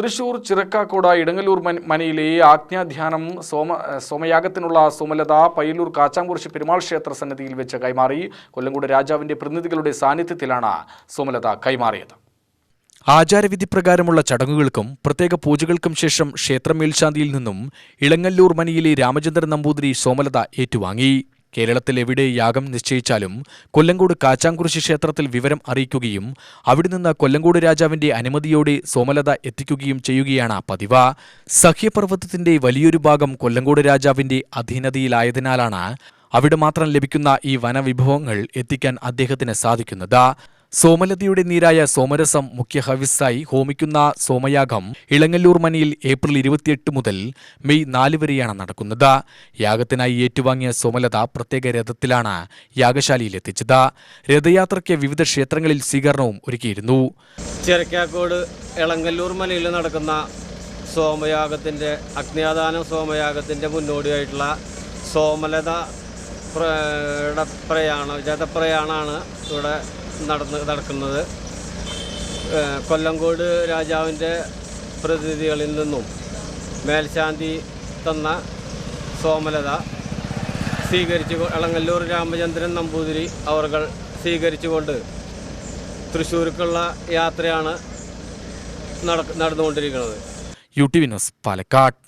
തൃശൂർ ചിറക്കാക്കോട് ഇടങ്ങല്ലൂർ മനയിലെ ആജ്ഞാധ്യാനം സോമ സോമയാഗത്തിനുള്ള സുമലത പയ്യലൂർ കാച്ചാങ്കുറിശി പെരുമാൾ ക്ഷേത്ര സന്നിധിയിൽ വെച്ച് കൈമാറി. കൊല്ലങ്കോട് രാജാവിന്റെ പ്രതിനിധികളുടെ സാന്നിധ്യത്തിലാണ് സുമലത കൈമാറിയത്. ആചാരവിധി പ്രകാരമുള്ള ചടങ്ങുകൾക്കും പ്രത്യേക പൂജകൾക്കും ശേഷം ക്ഷേത്രമേൽശാന്തിയിൽ നിന്നും ഇളങ്ങല്ലൂർ മനയിലെ രാമചന്ദ്രൻ നമ്പൂതിരി സോമലത ഏറ്റുവാങ്ങി. കേരളത്തിൽ എവിടെ യാഗം നിശ്ചയിച്ചാലും കൊല്ലങ്കോട് കാച്ചാങ്കുറിശി ക്ഷേത്രത്തിൽ വിവരം അറിയിക്കുകയും അവിടെ നിന്ന് കൊല്ലങ്കോട് രാജാവിന്റെ അനുമതിയോടെ സോമലത എത്തിക്കുകയും ചെയ്യുകയാണ് പതിവ്. സഹ്യപർവതത്തിന്റെ വലിയൊരു ഭാഗം കൊല്ലങ്കോട് രാജാവിന്റെ അധീനതയിലായതിനാലാണ് അവിടെ മാത്രം ലഭിക്കുന്ന ഈ വനവിഭവങ്ങൾ എത്തിക്കാൻ അദ്ദേഹത്തിന് സാധിക്കുന്നത്. സോമലതയുടെ നീരായ സോമരസം മുഖ്യ ഹവിസായി ഹോമിക്കുന്ന സോമയാഗം ഇളങ്ങല്ലൂർ മനയിൽ ഏപ്രിൽ ഇരുപത്തിയെട്ട് മുതൽ മെയ് നാല് വരെയാണ് നടക്കുന്നത്. യാഗത്തിനായി ഏറ്റുവാങ്ങിയ സോമലത പ്രത്യേക രഥത്തിലാണ് യാഗശാലയിലെത്തിച്ചത് രഥയാത്രയ്ക്ക് വിവിധ ക്ഷേത്രങ്ങളിൽ സ്വീകരണവും ഒരുക്കിയിരുന്നു. ചിറക്കാക്കോട് ഇളങ്ങല്ലൂർ മനയിൽ നടക്കുന്ന സോമയാഗത്തിന്റെ അഗ്നിയാദാനം സോമയാഗത്തിന്റെ മുന്നോടിയായിട്ടുള്ള സോമലത പ്രയാണം രഥപ്രയാണമാണ് ഇവിടെ നടന്ന് നടക്കുന്നത്. കൊല്ലങ്കോട് രാജാവിന്റെ പ്രതിനിധികളിൽ നിന്നും മേൽശാന്തി തന്ന സോമലത സ്വീകരിച്ചു എളങ്ങല്ലൂർ രാമചന്ദ്രൻ നമ്പൂതിരി അവർകൾ സ്വീകരിച്ചുകൊണ്ട് തൃശ്ശൂർക്കുള്ള യാത്രയാണ് നട നടന്നുകൊണ്ടിരിക്കുന്നത്. U T Vinos Palakkad.